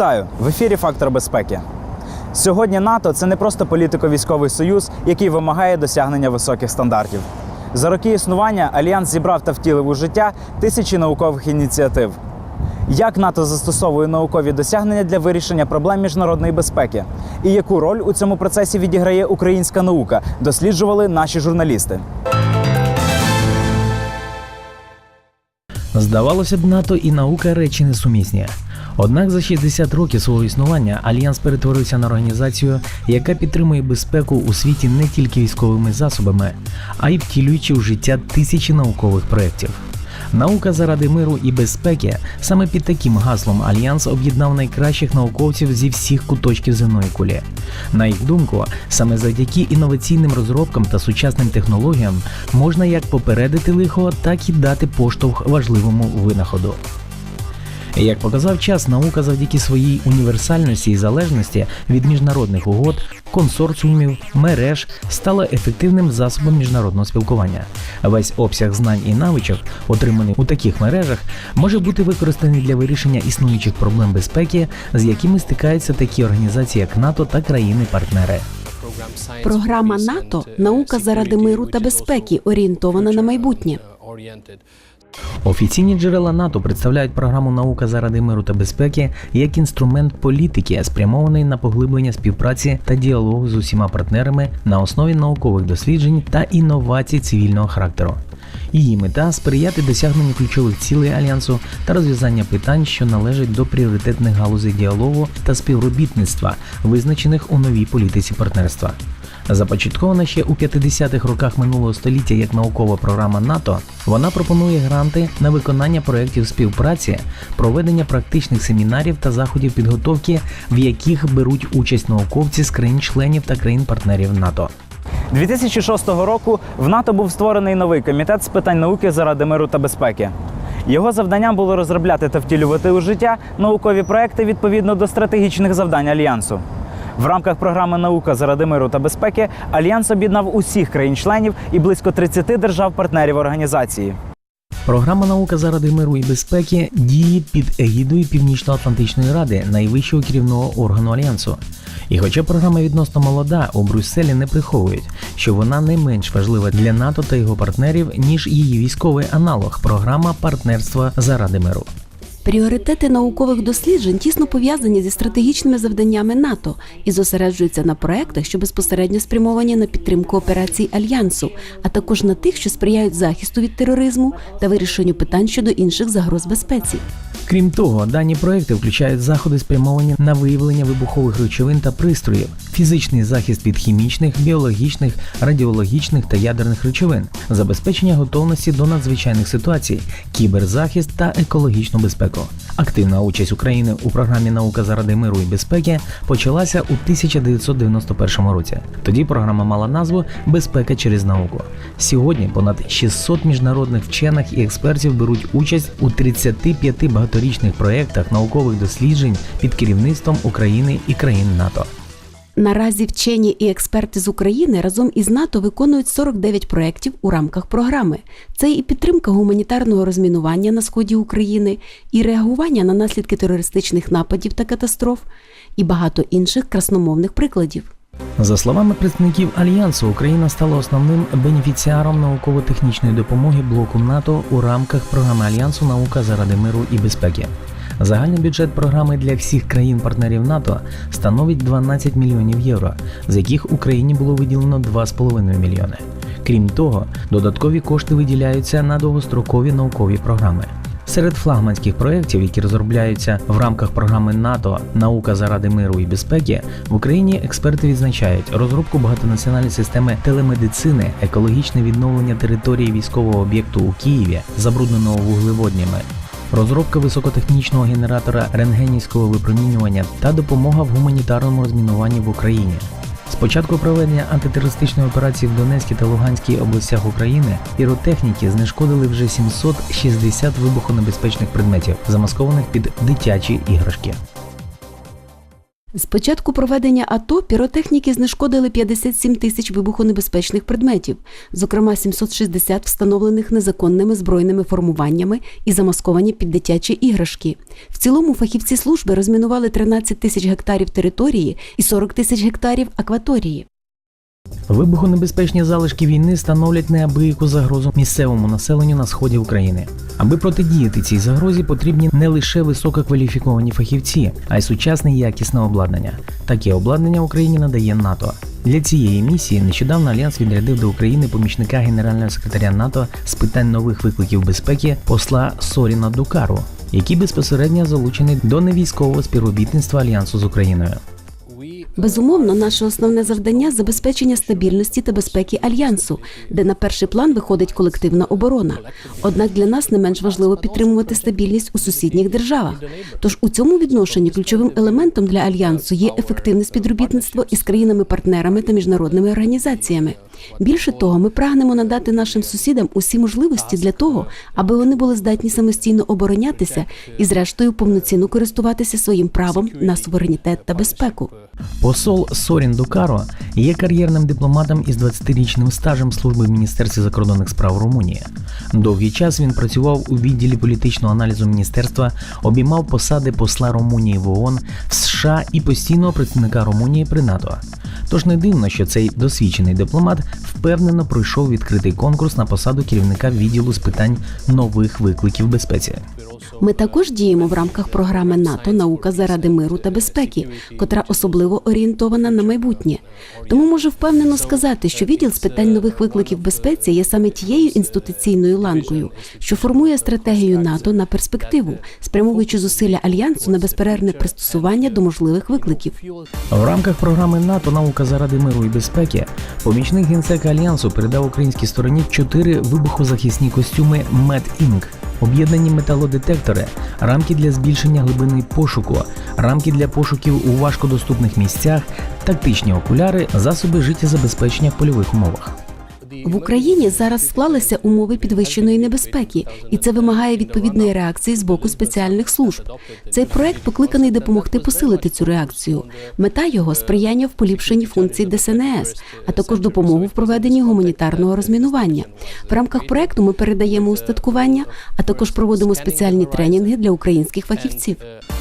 Вітаю в ефірі Фактор безпеки. Сьогодні НАТО це не просто політико-військовий союз, який вимагає досягнення високих стандартів. За роки існування альянс зібрав та втілив у життя тисячі наукових ініціатив. Як НАТО застосовує наукові досягнення для вирішення проблем міжнародної безпеки? І яку роль у цьому процесі відіграє українська наука? Досліджували наші журналісти. Здавалося б, НАТО і наука речі несумісні. Однак за 60 років свого існування альянс перетворився на організацію, яка підтримує безпеку у світі не тільки військовими засобами, а й втілюючи в життя тисячі наукових проєктів. Наука заради миру і безпеки саме під таким гаслом альянс об'єднав найкращих науковців зі всіх куточків земної кулі. На їх думку, саме завдяки інноваційним розробкам та сучасним технологіям можна як попередити лихо, так і дати поштовх важливому винаходу. Як показав час, наука завдяки своїй універсальності і залежності від міжнародних угод, консорціумів, мереж стала ефективним засобом міжнародного спілкування. Весь обсяг знань і навичок, отриманий у таких мережах, може бути використаний для вирішення існуючих проблем безпеки, з якими стикаються такі організації, як НАТО та країни-партнери. Програма НАТО наука заради миру та безпеки орієнтована на майбутнє. Офіційні джерела НАТО представляють програму Наука заради миру та безпеки як інструмент політики, спрямований на поглиблення співпраці та діалогу з усіма партнерами на основі наукових досліджень та інновацій цивільного характеру. Її мета сприяти досягненню ключових цілей альянсу та розв'язання питань, що належать до пріоритетних галузей діалогу та співробітництва, визначених у новій політиці партнерства. Започаткована ще у 50-х роках минулого століття як наукова програма НАТО, вона пропонує гранти на виконання проєктів співпраці, проведення практичних семінарів та заходів підготовки, в яких беруть участь науковці з країн-членів та країн-партнерів НАТО. 2006 року в НАТО був створений новий комітет з питань науки заради миру та безпеки. Його завданням було розробляти та втілювати у життя наукові проекти відповідно до стратегічних завдань альянсу. В рамках програми Наука заради миру та безпеки альянс об'єднав усіх країн-членів і близько 30 держав-партнерів організації. Програма Наука заради миру і безпеки діє під егідою Північно-Атлантичної ради, найвищого керівного органу альянсу. І хоча програма відносно молода, у Брюсселі не приховують, що вона не менш важлива для НАТО та його партнерів, ніж її військовий аналог програма партнерства заради миру. Пріоритети наукових досліджень тісно пов'язані зі стратегічними завданнями НАТО і зосереджуються на проектах, що безпосередньо спрямовані на підтримку операцій альянсу, а також на тих, що сприяють захисту від тероризму та вирішенню питань щодо інших загроз безпеці. Крім того, дані проекти включають заходи, спрямовані на виявлення вибухових речовин та пристроїв, фізичний захист від хімічних, біологічних, радіологічних та ядерних речовин, забезпечення готовності до надзвичайних ситуацій, кіберзахист та екологічну безпеку. Активна участь України у програмі Наука заради миру і безпеки почалася у 1991 році. Тоді програма мала назву Безпека через науку. Сьогодні понад 600 міжнародних вчених і експертів беруть участь у 35 багаторічних проєктах наукових досліджень під керівництвом України і країн НАТО. Наразі вчені і експерти з України разом із НАТО виконують 49 проєктів у рамках програми. Це і підтримка гуманітарного розмінування на сході України, і реагування на наслідки терористичних нападів та катастроф, і багато інших красномовних прикладів. За словами представників альянсу, Україна стала основним бенефіціаром науково-технічної допомоги блоку НАТО у рамках програми альянсу Наука заради миру і безпеки. Загальний бюджет програми для всіх країн-партнерів НАТО становить 12 мільйонів євро, з яких Україні було виділено 2,5 мільйони. Крім того, додаткові кошти виділяються на довгострокові наукові програми. Серед флагманських проєктів, які розробляються в рамках програми НАТО Наука заради миру і безпеки, в Україні експерти відзначають розробку багатонаціональної системи телемедицини, екологічне відновлення території військового об'єкту у Києві, забрудненого вуглеводнями, розробка високотехнічного генератора рентгенівського випромінювання та допомога в гуманітарному розмінуванні в Україні. З початку проведення антитерористичної операції в Донецькій та Луганській областях України піротехніки знешкодили вже 760 вибухонебезпечних предметів, замаскованих під дитячі іграшки. З початку проведення АТО піротехніки знешкодили 57 тисяч вибухонебезпечних предметів, зокрема 760 встановлених незаконними збройними формуваннями і замасковані під дитячі іграшки. В цілому фахівці служби розмінували 13 тисяч гектарів території і 40 тисяч гектарів акваторії. Вибухонебезпечні залишки війни становлять неабияку загрозу місцевому населенню на сході України. Аби протидіяти цій загрозі, потрібні не лише висококваліфіковані фахівці, а й сучасне якісне обладнання. Таке обладнання Україні надає НАТО. Для цієї місії нещодавно альянс відрядив до України помічника генерального секретаря НАТО з питань нових викликів безпеки посла Соріна Дукару, який безпосередньо залучений до невійськового співробітництва альянсу з Україною. Безумовно, наше основне завдання забезпечення стабільності та безпеки альянсу, де на перший план виходить колективна оборона. Однак для нас не менш важливо підтримувати стабільність у сусідніх державах. Тож у цьому відношенні ключовим елементом для альянсу є ефективне співробітництво із країнами-партнерами та міжнародними організаціями. Більше того, ми прагнемо надати нашим сусідам усі можливості для того, аби вони були здатні самостійно оборонятися і, зрештою, повноцінно користуватися своїм правом на суверенітет та безпеку. Посол Сорін Дукаро є кар'єрним дипломатом із 20-річним стажем служби в Міністерстві закордонних справ Румунії. Довгий час він працював у відділі політичного аналізу міністерства, обіймав посади посла Румунії в ООН, в США і постійного представника Румунії при НАТО. Тож не дивно, що цей досвідчений дипломат впевнено пройшов відкритий конкурс на посаду керівника відділу з питань нових викликів безпеці. Ми також діємо в рамках програми НАТО Наука заради миру та безпеки, котра особливо орієнтована на майбутнє. Тому можу впевнено сказати, що відділ з питань нових викликів безпеці є саме тією інституційною ланкою, що формує стратегію НАТО на перспективу, спрямовуючи зусилля альянсу на безперервне пристосування до можливих викликів. В рамках програми НАТО Наука заради миру і безпеки помічник генсека альянсу передав українській стороні чотири вибухозахисні костюми MedInc, об'єднані металодетектори, рамки для збільшення глибини пошуку, рамки для пошуків у важкодоступних місцях, тактичні окуляри, засоби життєзабезпечення в польових умовах. В Україні зараз склалися умови підвищеної небезпеки, і це вимагає відповідної реакції з боку спеціальних служб. Цей проект покликаний допомогти посилити цю реакцію. Мета його сприяння в поліпшенні функцій ДСНС, а також допомогу в проведенні гуманітарного розмінування. В рамках проекту ми передаємо устаткування, а також проводимо спеціальні тренінги для українських фахівців.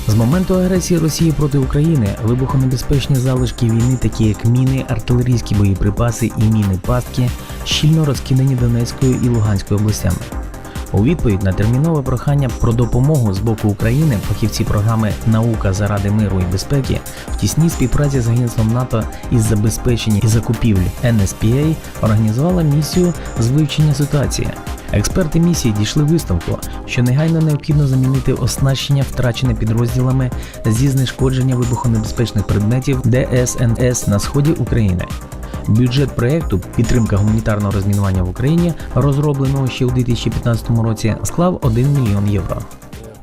З моменту агресії Росії проти України вибухонебезпечні залишки війни, такі як міни, артилерійські боєприпаси і міни пастки, щільно розкидані Донецькою і Луганською областями. У відповідь на термінове прохання про допомогу з боку України фахівці програми Наука заради миру і безпеки в тісній співпраці з агентством НАТО із забезпечення і закупівль NSPA організувала місію з вивчення ситуації. Експерти місії дійшли висновку, що негайно необхідно замінити оснащення, втрачене підрозділами зі знешкодження вибухонебезпечних предметів ДСНС на сході України. Бюджет проекту підтримка гуманітарного розмінування в Україні, розробленого ще у 2015 році, склав 1 мільйон євро.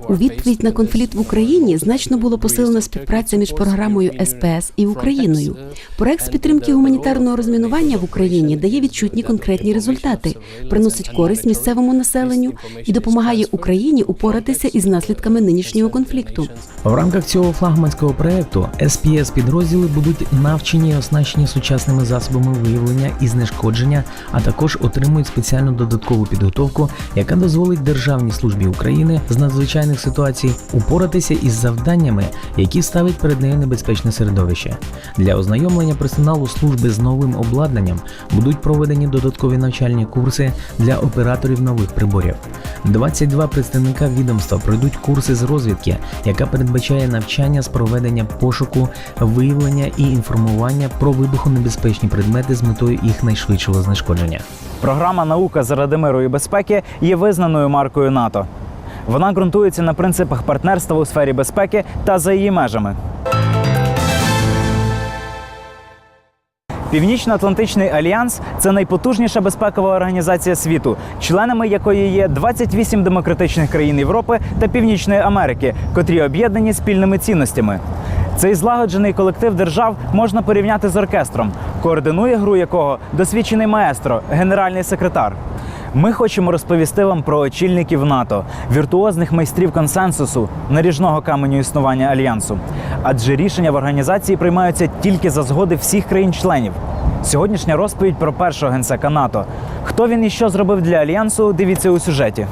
У відповідь на конфлікт в Україні значно було посилена співпраця між програмою СПС і Україною. Проект з підтримки гуманітарного розмінування в Україні дає відчутні конкретні результати, приносить користь місцевому населенню і допомагає Україні упоратися із наслідками нинішнього конфлікту. В рамках цього флагманського проекту СПС підрозділи будуть навчені і оснащені сучасними засобами виявлення і знешкодження, а також отримують спеціальну додаткову підготовку, яка дозволить Державній службі України з надзвичайних ситуацій упоратися із завданнями, які ставить перед нею небезпечне середовище. Для ознайомлення персоналу служби з новим обладнанням будуть проведені додаткові навчальні курси для операторів нових приборів. 22 представника відомства пройдуть курси з розвідки, яка передбачає навчання з проведення пошуку, виявлення і інформування про вибухонебезпечні предмети з метою їх найшвидшого знешкодження. Програма Наука заради миру і безпеки є визнаною маркою НАТО. Вона ґрунтується на принципах партнерства у сфері безпеки та за її межами. Північно-Атлантичний альянс це найпотужніша безпекова організація світу, членами якої є 28 демократичних країн Європи та Північної Америки, котрі об'єднані спільними цінностями. Цей злагоджений колектив держав можна порівняти з оркестром, координує гру якого досвідчений маестро, генеральний секретар. Ми хочемо розповісти вам про очільників НАТО, віртуозних майстрів консенсусу, наріжного каменю існування альянсу. Адже рішення в організації приймаються тільки за згоди всіх країн-членів. Сьогоднішня розповідь про першого генсека НАТО. Хто він і що зробив для альянсу? Дивіться у сюжеті.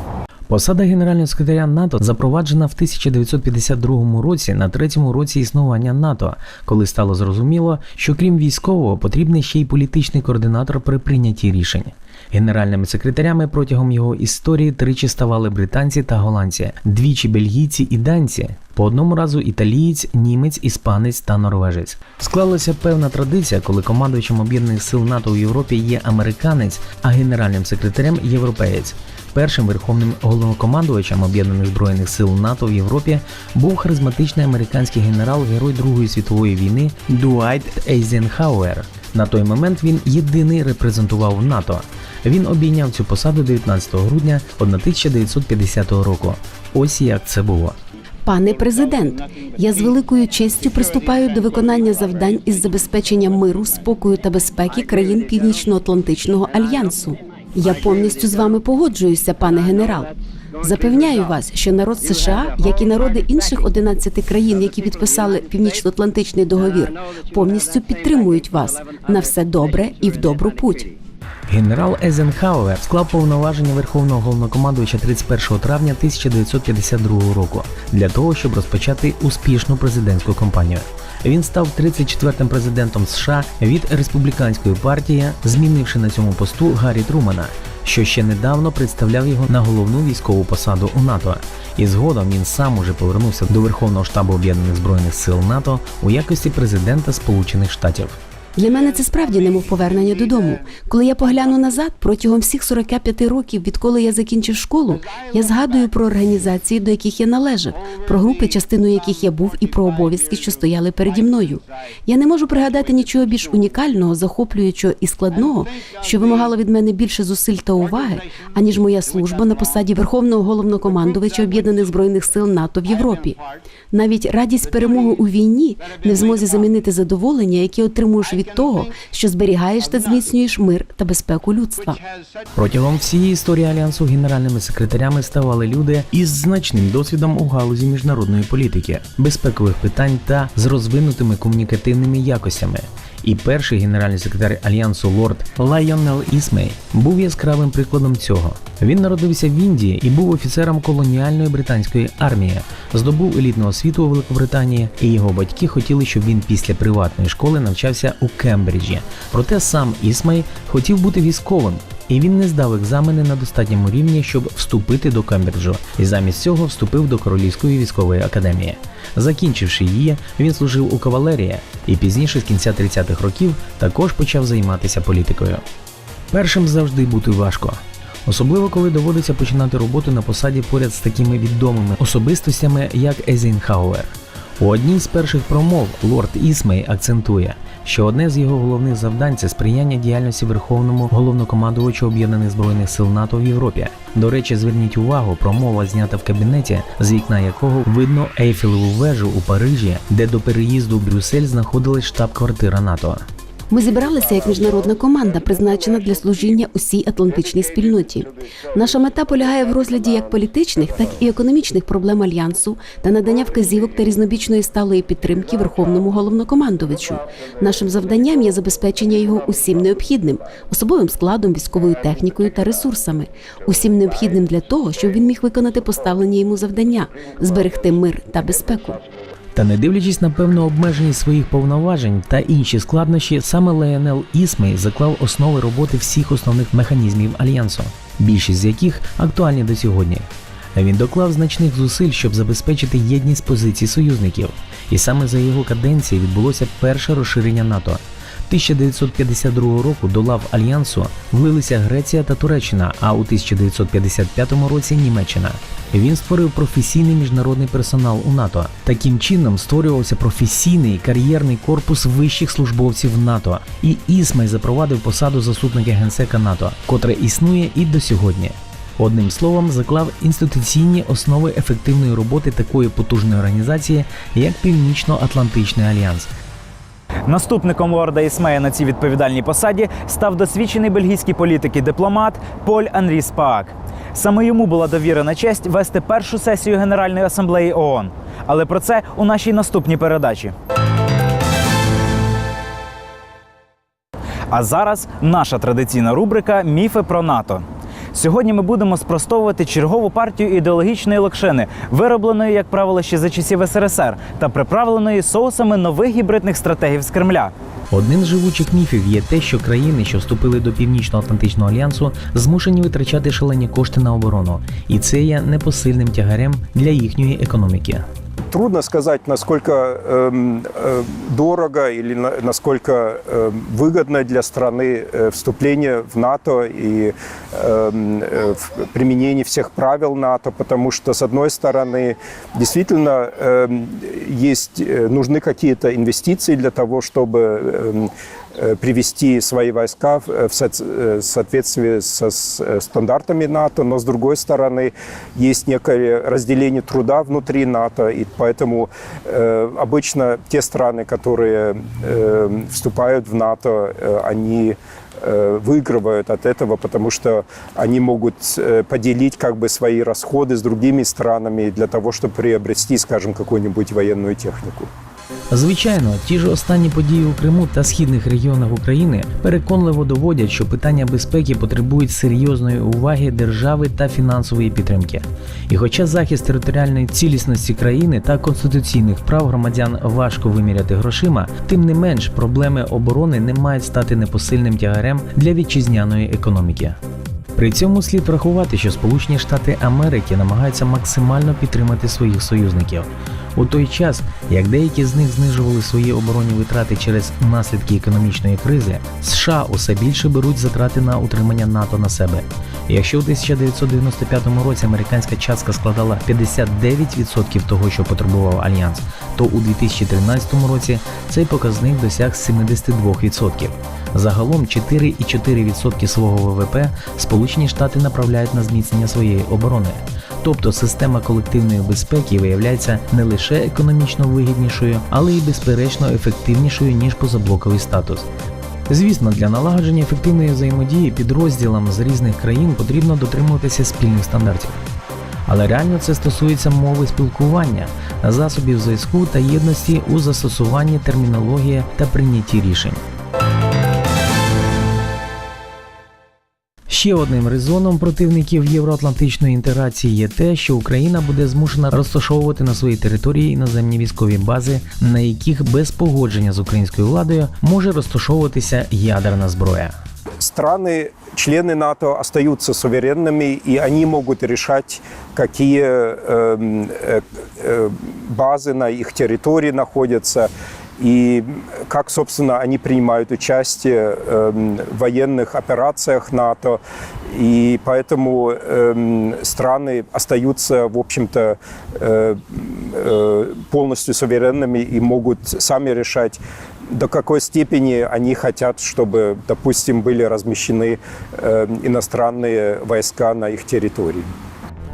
Посада генерального секретаря НАТО запроваджена в 1952 році на третьому році існування НАТО, коли стало зрозуміло, що крім військового потрібний ще й політичний координатор при прийнятті рішень. Генеральними секретарями протягом його історії тричі ставали британці та голландці, двічі бельгійці і данці. По одному разу італієць, німець, іспанець та норвежець. Склалася певна традиція, коли командувачем об'єднаних сил НАТО у Європі є американець, а генеральним секретарем європеєць. Першим верховним головнокомандувачем об'єднаних збройних сил НАТО в Європі був харизматичний американський генерал, герой Другої світової війни Дуайт Ейзенхауер. На той момент він єдиний репрезентував НАТО. Він обійняв цю посаду 19 грудня 1950 року. Ось як це було. Пане президент, я з великою честю приступаю до виконання завдань із забезпечення миру, спокою та безпеки країн Північно-Атлантичного альянсу. Я повністю з вами погоджуюся, пане генерал. Запевняю вас, що народ США, як і народи інших 11 країн, які підписали Північно-Атлантичний договір, повністю підтримують вас на все добре і в добру путь. Генерал Ейзенхауер склав повноваження Верховного головнокомандувача 31 травня 1952 року для того, щоб розпочати успішну президентську кампанію. Він став 34-м президентом США від республіканської партії, змінивши на цьому посту Гаррі Трумана, що ще недавно представляв його на головну військову посаду у НАТО. І згодом він сам уже повернувся до Верховного штабу Об'єднаних збройних сил НАТО у якості президента Сполучених Штатів. Для мене це справді немов повернення додому. Коли я погляну назад, протягом всіх 45 років, відколи я закінчив школу, я згадую про організації, до яких я належав, про групи, частиною яких я був, і про обов'язки, що стояли переді мною. Я не можу пригадати нічого більш унікального, захоплюючого і складного, що вимагало від мене більше зусиль та уваги, аніж моя служба на посаді Верховного головнокомандувача Об'єднаних збройних сил НАТО в Європі. Навіть радість перемоги у війні не в змозі замінити задоволення, яке отримуєш від того, що зберігаєш та зміцнюєш мир та безпеку людства. Протягом всієї історії альянсу генеральними секретарями ставали люди із значним досвідом у галузі міжнародної політики, безпекових питань та з розвинутими комунікативними якостями. І перший генеральний секретар альянсу лорд Лайонел Ісмей був яскравим прикладом цього. Він народився в Індії і був офіцером колоніальної британської армії, здобув елітну освіту у Великобританії, і його батьки хотіли, щоб він після приватної школи навчався у Кембриджі. Проте сам Ісмей хотів бути військовим. І він не здав екзамени на достатньому рівні, щоб вступити до Кембриджу, і замість цього вступив до Королівської військової академії. Закінчивши її, він служив у кавалерії і пізніше, з кінця 30-х років, також почав займатися політикою. Першим завжди бути важко. Особливо коли доводиться починати роботу на посаді поряд з такими відомими особистостями, як Ейзенхауер. У одній з перших промов лорд Ісмей акцентує, що одне з його головних завдань це сприяння діяльності Верховному головнокомандувачу Об'єднаних збройних сил НАТО в Європі. До речі, зверніть увагу, промова знята в кабінеті, з вікна якого видно Ейфелеву вежу у Парижі, де до переїзду в Брюссель знаходилась штаб-квартира НАТО. Ми зібралися як міжнародна команда, призначена для служіння усій атлантичній спільноті. Наша мета полягає в розгляді як політичних, так і економічних проблем альянсу та надання вказівок та різнобічної сталої підтримки верховному головнокомандувачу. Нашим завданням є забезпечення його усім необхідним, особовим складом, військовою технікою та ресурсами, усім необхідним для того, щоб він міг виконати поставлені йому завдання зберегти мир та безпеку. Та не дивлячись на певну обмеженість своїх повноважень та інші складнощі, саме Леонел Ісмей заклав основи роботи всіх основних механізмів альянсу, більшість з яких актуальні до сьогодні. Він доклав значних зусиль, щоб забезпечити єдність позицій союзників, і саме за його каденції відбулося перше розширення НАТО. 1952 року до лав альянсу влилися Греція та Туреччина, а у 1955 році Німеччина. Він створив професійний міжнародний персонал у НАТО. Таким чином створювався професійний кар'єрний корпус вищих службовців НАТО. І Ісмай запровадив посаду заступника генсека НАТО, котре існує і до сьогодні. Одним словом, заклав інституційні основи ефективної роботи такої потужної організації, як Північно-Атлантичний альянс. Наступником лорда Ісмея на цій відповідальній посаді став досвідчений бельгійський політик і дипломат Поль Анрі Спаак. Саме йому була довірена честь вести першу сесію Генеральної асамблеї ООН. Але про це у нашій наступній передачі. А зараз наша традиційна рубрика Міфи про НАТО. Сьогодні ми будемо спростовувати чергову партію ідеологічної локшини, виробленої, як правило, ще за часів СРСР та приправленої соусами нових гібридних стратегів з Кремля. Одним з живучих міфів є те, що країни, що вступили до Північно-Атлантичного альянсу, змушені витрачати шалені кошти на оборону, і це є непосильним тягарем для їхньої економіки Трудно сказать, насколько эм, э, дорого или на- насколько э, выгодно для страны э, вступление в НАТО и эм, э, в- применение всех правил НАТО, потому что, с одной стороны, действительно эм, есть, э, нужны какие-то инвестиции для того, чтобы эм, э, привести свои войска в соц- э, соответствии со э, стандартами НАТО, но с другой стороны есть некое разделение труда внутри НАТО, и поэтому э, обычно те страны, которые э, вступают в НАТО, э, они э, выигрывают от этого, потому что они могут э, поделить как бы свои расходы с другими странами для того, чтобы приобрести, скажем, какую-нибудь военную технику. Звичайно, ті ж останні події у Криму та східних регіонах України переконливо доводять, що питання безпеки потребують серйозної уваги держави та фінансової підтримки. І хоча захист територіальної цілісності країни та конституційних прав громадян важко виміряти грошима, тим не менш проблеми оборони не мають стати непосильним тягарем для вітчизняної економіки. При цьому слід врахувати, що Сполучені Штати Америки намагаються максимально підтримати своїх союзників. У той час, як деякі з них знижували свої оборонні витрати через наслідки економічної кризи, США усе більше беруть затрати на утримання НАТО на себе. Якщо у 1995 році американська частка складала 59% того, що потребував альянс, то у 2013 році цей показник досяг 72%. Загалом 4,4% свого ВВП Сполучені Штати направляють на зміцнення своєї оборони. Тобто система колективної безпеки виявляється не лише економічно вигіднішою, але й безперечно ефективнішою ніж позаблоковий статус. Звісно, для налагодження ефективної взаємодії підрозділам з різних країн потрібно дотримуватися спільних стандартів. Але реально це стосується мови спілкування, засобів зв'язку та єдності у застосуванні термінології та прийнятті рішень. Ще одним резоном противників євроатлантичної інтеграції є те, що Україна буде змушена розташовувати на своїй території іноземні військові бази, на яких без погодження з українською владою може розташовуватися ядерна зброя. страны, члены НАТО остаются суверенными, и они могут решать, какие эм, э, э, базы на их территории находятся, и как, собственно, они принимают участие эм, в военных операциях НАТО. И поэтому эм, страны остаются, в общем-то, э, э, полностью суверенными и могут сами решать, до какой степени они хотят, чтобы, допустим, были размещены э, иностранные войска на их территории.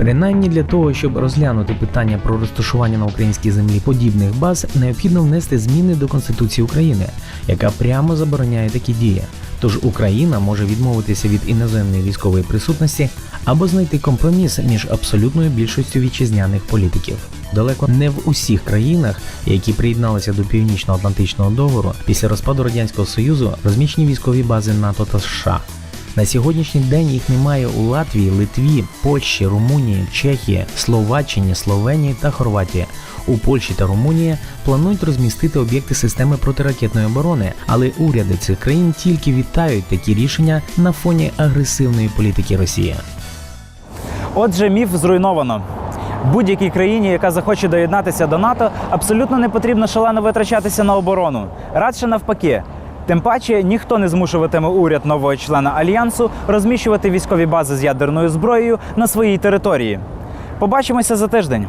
Принаймні для того, щоб розглянути питання про розташування на українській землі подібних баз, необхідно внести зміни до Конституції України, яка прямо забороняє такі дії. Тож Україна може відмовитися від іноземної військової присутності або знайти компроміс між абсолютною більшістю вітчизняних політиків. Далеко не в усіх країнах, які приєдналися до Північно-Атлантичного договору після розпаду радянського союзу, розміщені військові бази НАТО та США. На сьогоднішній день їх немає у Латвії, Литві, Польщі, Румунії, Чехії, Словаччині, Словенії та Хорватії. У Польщі та Румунії планують розмістити об'єкти системи протиракетної оборони, але уряди цих країн тільки вітають такі рішення на фоні агресивної політики Росії. Отже, міф зруйновано. Будь-якій країні, яка захоче доєднатися до НАТО, абсолютно не потрібно шалено витрачатися на оборону. Радше навпаки. Тим паче ніхто не змушуватиме уряд нового члена альянсу розміщувати військові бази з ядерною зброєю на своїй території. Побачимося за тиждень.